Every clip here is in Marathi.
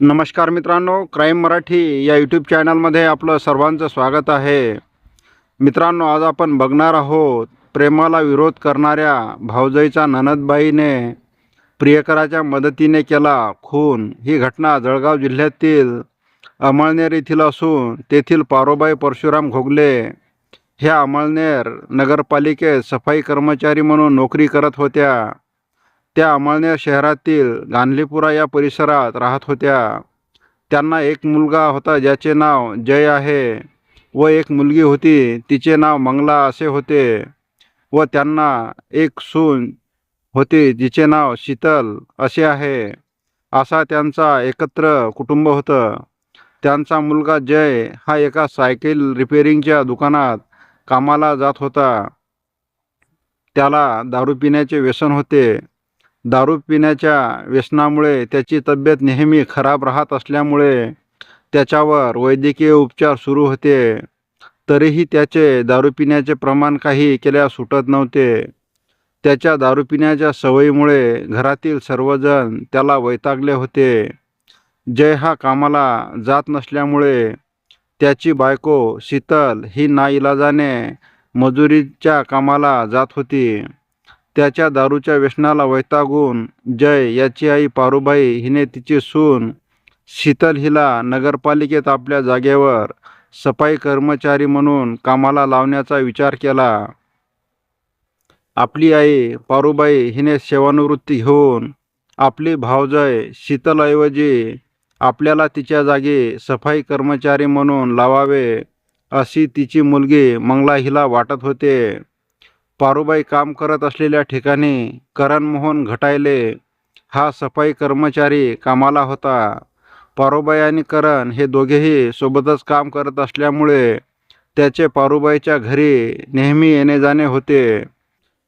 नमस्कार मित्रांनो क्राईम मराठी या यूट्यूब चॅनलमध्ये आपलं सर्वांचं स्वागत आहे. मित्रांनो आज आपण बघणार आहोत प्रेमाला विरोध करणाऱ्या भाऊजईचा ननदबाईने प्रियकराच्या मदतीने केला खून. ही घटना जळगाव जिल्ह्यातील अमळनेर येथील असून तेथील पारोबाई परशुराम घोगले ह्या अमळनेर नगरपालिकेत सफाई कर्मचारी म्हणून नोकरी करत होत्या. त्या अमळनेर शहरातील गांधलीपुरा या परिसरात राहत होत्या. त्यांना एक मुलगा होता ज्याचे नाव जय आहे व एक मुलगी होती तिचे नाव मंगला असे होते व त्यांना एक सून होती जिचे नाव शीतल असे आहे. असा त्यांचा एकत्र कुटुंब होतं. त्यांचा मुलगा जय हा एका सायकल रिपेरिंगच्या दुकानात कामाला जात होता. त्याला दारू पिण्याचे व्यसन होते. दारू पिण्याच्या व्यसनामुळे त्याची तब्येत नेहमी खराब राहत असल्यामुळे त्याच्यावर वैद्यकीय उपचार सुरू होते. तरीही त्याचे दारू पिण्याचे प्रमाण काही केल्यास सुटत नव्हते. त्याच्या दारू पिण्याच्या सवयीमुळे घरातील सर्वजण त्याला वैतागले होते. जय हा कामाला जात नसल्यामुळे त्याची बायको शीतल ही नाईलाजाने मजुरीच्या कामाला जात होती. त्याच्या दारूच्या व्यसनाला वैतागून जय याची आई पारुबाई हिने तिची सून शीतल हिला नगरपालिकेत आपल्या जागेवर सफाई कर्मचारी म्हणून कामाला लावण्याचा विचार केला. आपली आई पारुबाई हिने सेवानिवृत्ती घेऊन आपली भावजय शीतलऐवजी आपल्याला तिच्या जागी सफाई कर्मचारी म्हणून लावावे अशी तिची मुलगी मंगला हिला वाटत होते. पारुबाई काम करत असलेल्या ठिकाणी करणमोहन घटायले हा सफाई कर्मचारी कामाला होता. पारुबाई आणि करण हे दोघेही सोबतच काम करत असल्यामुळे त्याचे पारुबाईच्या घरी नेहमी येणे जाणे होते.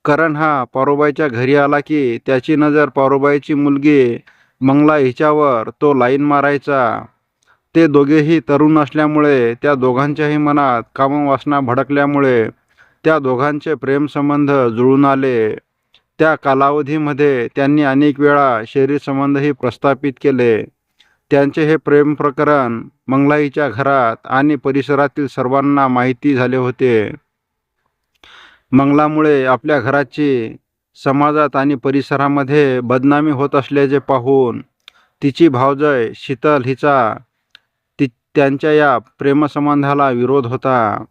करण हा पारुबाईच्या घरी आला की त्याची नजर पारुबाईची मुलगी मंगला हिच्यावर तो लाईन मारायचा. ते दोघेही तरुण असल्यामुळे त्या दोघांच्याही मनात कामवासना भडकल्यामुळे त्या दोघांचे प्रेमसंबंध जुळून आले. त्या कालावधीमध्ये त्यांनी अनेक वेळा शरीरसंबंधही प्रस्थापित केले. त्यांचे हे प्रेम प्रकरण मंगलाईच्या घरात आणि परिसरातील सर्वांना माहिती झाले होते. मंगलामुळे आपल्या घराची समाजात आणि परिसरामध्ये बदनामी होत असल्याचे पाहून तिची भावजय शीतल हिचा ती त्यांच्या या प्रेमसंबंधाला विरोध होता.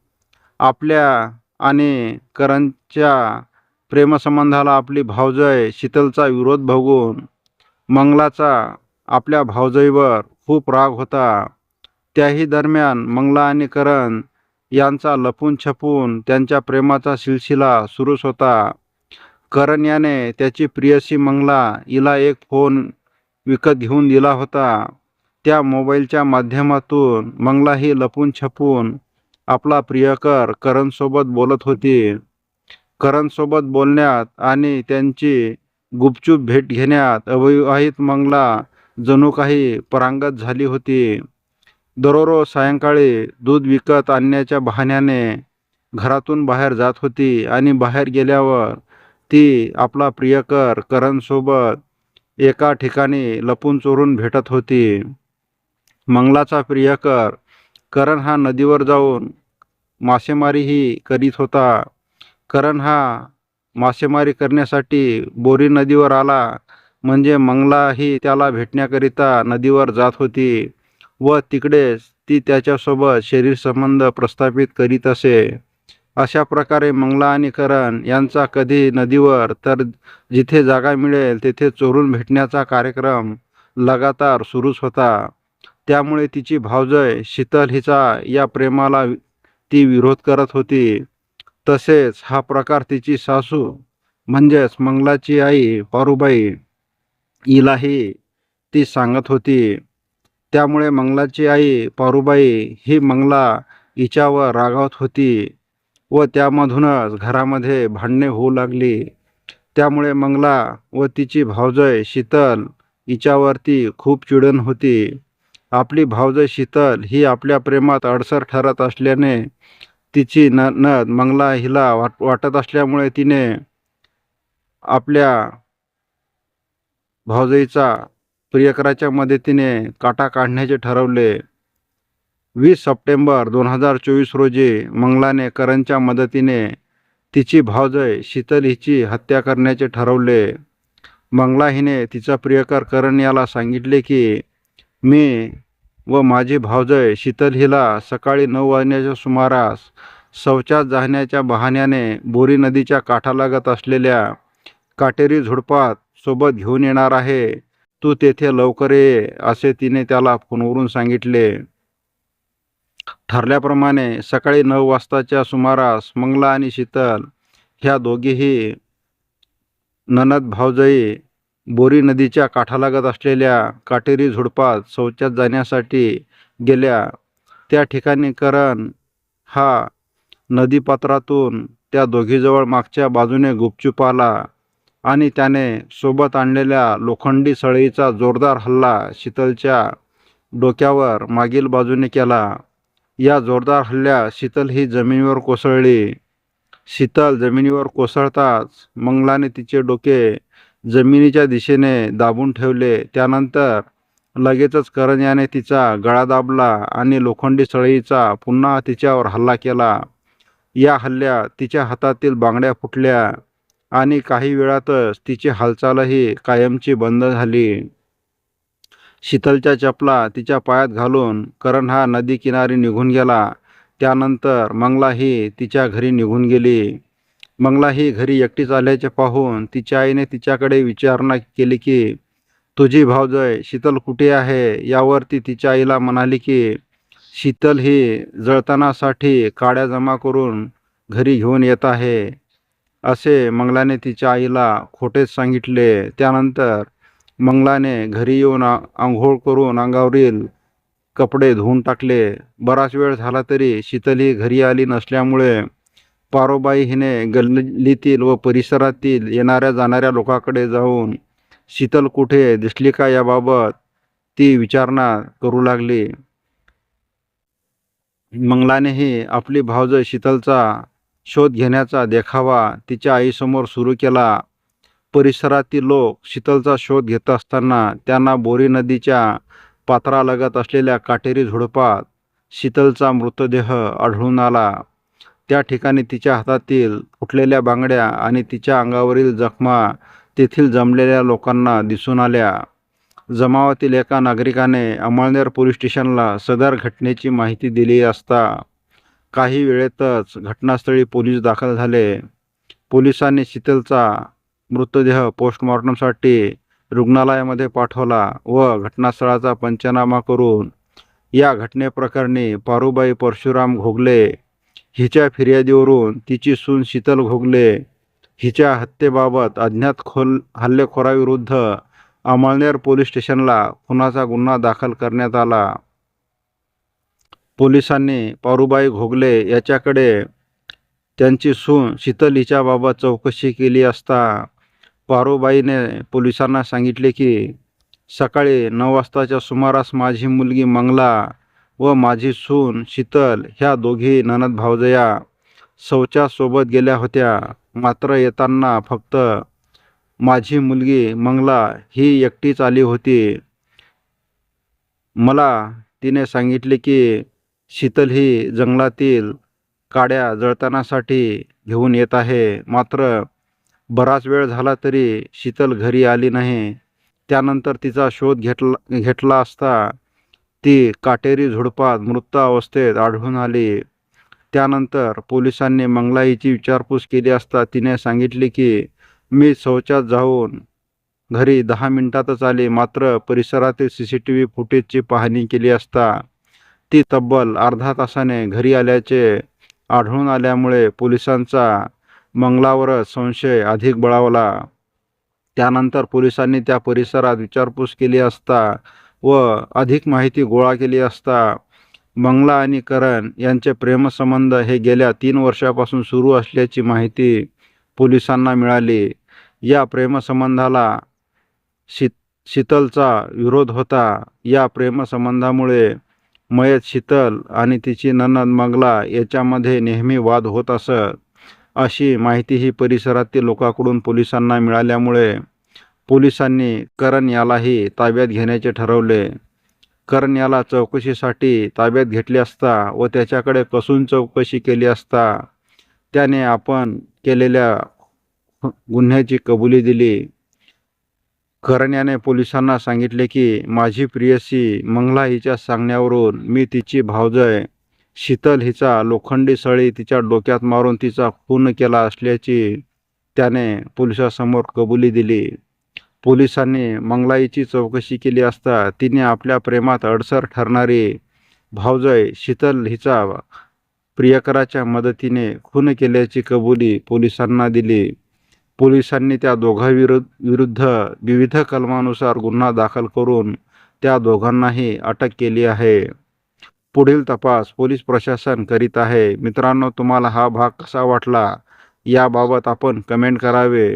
आपल्या आणि करणच्या प्रेमसंबंधाला आपली भावजय शीतलचा विरोध बघून मंगलाचा आपल्या भावजईवर खूप राग होता. त्याही दरम्यान मंगला आणि करण यांचा लपून छपून त्यांच्या प्रेमाचा सिलसिला सुरूच होता. करण याने त्याची प्रियसी मंगला हिला एक फोन विकत घेऊन दिला होता. त्या मोबाईलच्या माध्यमातून मंगला ही लपून छपून आपला प्रियकर करणसोबत बोलत होती. करणसोबत बोलण्यात आणि त्यांची गुपचूप भेट घेण्यात अविवाहित मंगला जणू काही परांगत झाली होती. दररोज सायंकाळी दूध विकत आणण्याच्या बहाण्याने घरातून बाहेर जात होती आणि बाहेर गेल्यावर ती आपला प्रियकर करणसोबत एका ठिकाणी लपून चोरून भेटत होती. मंगलाचा प्रियकर करण हा नदीवर जाऊन मासेमारीही करीत होता. करण हा मासेमारी करण्यासाठी बोरी नदीवर आला. म्हणजे मंगला ही त्याला भेटण्याकरिता नदीवर जात होती व तिकडेच ती त्याच्यासोबत शरीर संबंध प्रस्थापित करीत असे. अशा प्रकारे मंगला आणि करण यांचा कधी नदीवर तर जिथे जागा मिळेल तेथे चोरून भेटण्याचा कार्यक्रम लगातार सुरूच होता. त्यामुळे तिची भावजय शीतल हिचा या प्रेमाला ती विरोध करत होती. तसेच हा प्रकार तिची सासू म्हणजेच मंगलाची आई पारुबाई हिलाही ती सांगत होती. त्यामुळे मंगलाची आई पारुबाई ही मंगला हिच्यावर रागावत होती व त्यामधूनच घरामध्ये भांडणे होऊ लागली. त्यामुळे मंगला व तिची भावजय शीतल हिच्यावरती खूप चिडण होती. आपली भावजय शीतल ही आपल्या प्रेमात अडसर ठरत असल्याने तिची न नद मंगला हिला वाट वाटत असल्यामुळे तिने आपल्या भावजईचा प्रियकराच्या मदतीने काटा काढण्याचे ठरवले. वीस सप्टेंबर दोन हजार चोवीस रोजी मंगलाने करणच्या मदतीने तिची भावजय शीतल हिची हत्या करण्याचे ठरवले. मंगला हिने तिचा प्रियकर करण याला सांगितले की मी व माझी भावजय शीतल हिला सकाळी नऊ वाजण्याच्या सुमारास शौचात जाण्याच्या बहाण्याने बोरी नदीच्या काठालागत असलेल्या काटेरी झुडपात सोबत घेऊन येणार आहे. तू तेथे लवकर ये असे तिने त्याला फोनवरून सांगितले. ठरल्याप्रमाणे सकाळी नऊ वाजताच्या सुमारास मंगला आणि शीतल ह्या दोघीही ननद भावजई बोरी नदीच्या काठालागत असलेल्या काटेरी झुडपात शौचात जाण्यासाठी गेल्या त्या ठिकाणी करण हा नदीपात्रातून त्या दोघीजवळ मागच्या बाजूने गुपचूप आला आणि त्याने सोबत आणलेल्या लोखंडी सळईचा जोरदार हल्ला शीतलच्या डोक्यावर मागील बाजूने केला. या जोरदार हल्ल्या शीतल ही जमिनीवर कोसळली. शीतल जमिनीवर कोसळताच मंगलाने तिचे डोके जमिनीच्या दिशेने दाबून ठेवले. त्यानंतर लगेचच करण याने तिचा गळा दाबला आणि लोखंडी सळईचा पुन्हा तिच्यावर हल्ला केला. या हल्ल्यात तिच्या हातातील बांगड्या फुटल्या आणि काही वेळातच तिची हालचालही कायमची बंद झाली. शीतलच्या चपला तिच्या पायात घालून करण हा नदी किनारी निघून गेला. त्यानंतर मंगलाही तिच्या घरी निघून गेली. मंगला ही घरी एकटीच आल्याचे पाहून तिच्या आईने तिच्याकडे विचारणा केली की तुझी भावजय शीतल कुठे आहे? यावर ती तिच्या आईला म्हणाली की शीतल ही जळतानासाठी काड्या जमा करून घरी घेऊन येत आहे. असे मंगलाने तिच्या आईला खोटेच सांगितले. त्यानंतर मंगलाने घरी येऊन आंघोळ करून अंगावरील कपडे धुवून टाकले. बराच वेळ झाला तरी शीतल ही घरी आली नसल्यामुळे पारोबाई हिने गल्लीतील व परिसरातील येणाऱ्या जाणाऱ्या लोकांकडे जाऊन शीतल कुठे दिसली का याबाबत ती विचारणा करू लागली. मंगलानेही आपली भावज शीतलचा शोध घेण्याचा देखावा तिच्या आईसमोर सुरू केला. परिसरातील लोक शीतलचा शोध घेत असताना त्यांना बोरी नदीच्या पात्रालगत असलेल्या काटेरी झुडपात शीतलचा मृतदेह आढळून आला. त्या ठिकाणी तिच्या हातातील फुटलेल्या बांगड्या आणि तिच्या अंगावरील जखमा तेथील जमलेल्या लोकांना दिसून आल्या. जमावातील एका नागरिकाने अमळनेर पोलीस स्टेशनला सदर घटनेची माहिती दिली असता काही वेळेतच घटनास्थळी पोलीस दाखल झाले. पोलिसांनी शीतलचा मृतदेह पोस्टमॉर्टमसाठी रुग्णालयामध्ये पाठवला व घटनास्थळाचा पंचनामा करून या घटनेप्रकरणी पारुबाई परशुराम घोगले हिच्या फिर्यादीवरून तिची सून शीतल घोगले हिच्या हत्येबाबत अज्ञात खोल हल्लेखोराविरुद्ध अमळनेर पोलीस स्टेशनला खुनाचा गुन्हा दाखल करण्यात आला. पोलिसांनी पारुबाई घोगले याच्याकडे त्यांची सून शीतल हिच्याबाबत चौकशी केली असता पारुबाईने पोलिसांना सांगितले की सकाळी नऊ वाजताच्या सुमारास माझी मुलगी मंगला व माझी सून शीतल ह्या दोघी ननद भावजया शौचासोबत गेल्या होत्या. मात्र येताना फक्त माझी मुलगी मंगला ही एकटीच आली होती. मला तिने सांगितले की शीतल ही जंगलातील काड्या जळतानासाठी घेऊन येत आहे. मात्र बराच वेळ झाला तरी शीतल घरी आली नाही. त्यानंतर तिचा शोध घेतला घेतला असता ती काटेरी झुडपात मृत अवस्थेत आढळून आली. त्यानंतर पोलिसांनी मंगलाईची विचारपूस केली असता तिने सांगितले की मी शौचात जाऊन घरी दहा मिनिटातच आले. मात्र परिसरातील सी सी टी व्ही फुटेजची पाहणी केली असता ती तब्बल अर्धा तासाने घरी आल्याचे आढळून आल्यामुळे पोलिसांचा मंगलावरच संशय अधिक बळावला. त्यानंतर पोलिसांनी त्या परिसरात विचारपूस केली असता व अधिक माहिती गोळा केली असता मंगला आणि करण यांचे प्रेमसंबंध हे गेल्या तीन वर्षापासून सुरू असल्याची माहिती पोलिसांना मिळाली. या प्रेमसंबंधाला शीत शीतलचा विरोध होता. या प्रेमसंबंधामुळे मयत शीतल आणि तिची ननद मंगला याच्यामध्ये नेहमी वाद होत असत. अशी माहिती ही परिसरातील लोकांकडून पोलिसांना मिळाल्यामुळे पोलिसांनी करण यालाही ताब्यात घेण्याचे ठरवले. करण याला चौकशीसाठी ताब्यात घेतले असता व त्याच्याकडे कसून चौकशी केली असता त्याने आपण केलेल्या गुन्ह्याची कबुली दिली. करण याने पोलिसांना सांगितले की माझी प्रियसी मंगला हिच्या सांगण्यावरून मी तिची भावजय शीतल हिचा लोखंडी सळी तिच्या डोक्यात मारून तिचा खून केला असल्याची त्याने पोलिसासमोर कबुली दिली. पोलिसांनी मंगलाईची चौकशी केली असता तिने आपल्या प्रेमात अडसर ठरणारी भावजय शीतल हिचा प्रियकराच्या मदतीने खून केल्याची कबुली पोलिसांना दिली. पोलिसांनी त्या दोघांविरुद्ध विरुद्ध विविध कलमानुसार गुन्हा दाखल करून त्या दोघांनाही अटक केली आहे. पुढील तपास पोलीस प्रशासन करीत आहे. मित्रांनो तुम्हाला हा भाग कसा वाटला? याबाबत आपण कमेंट करावे.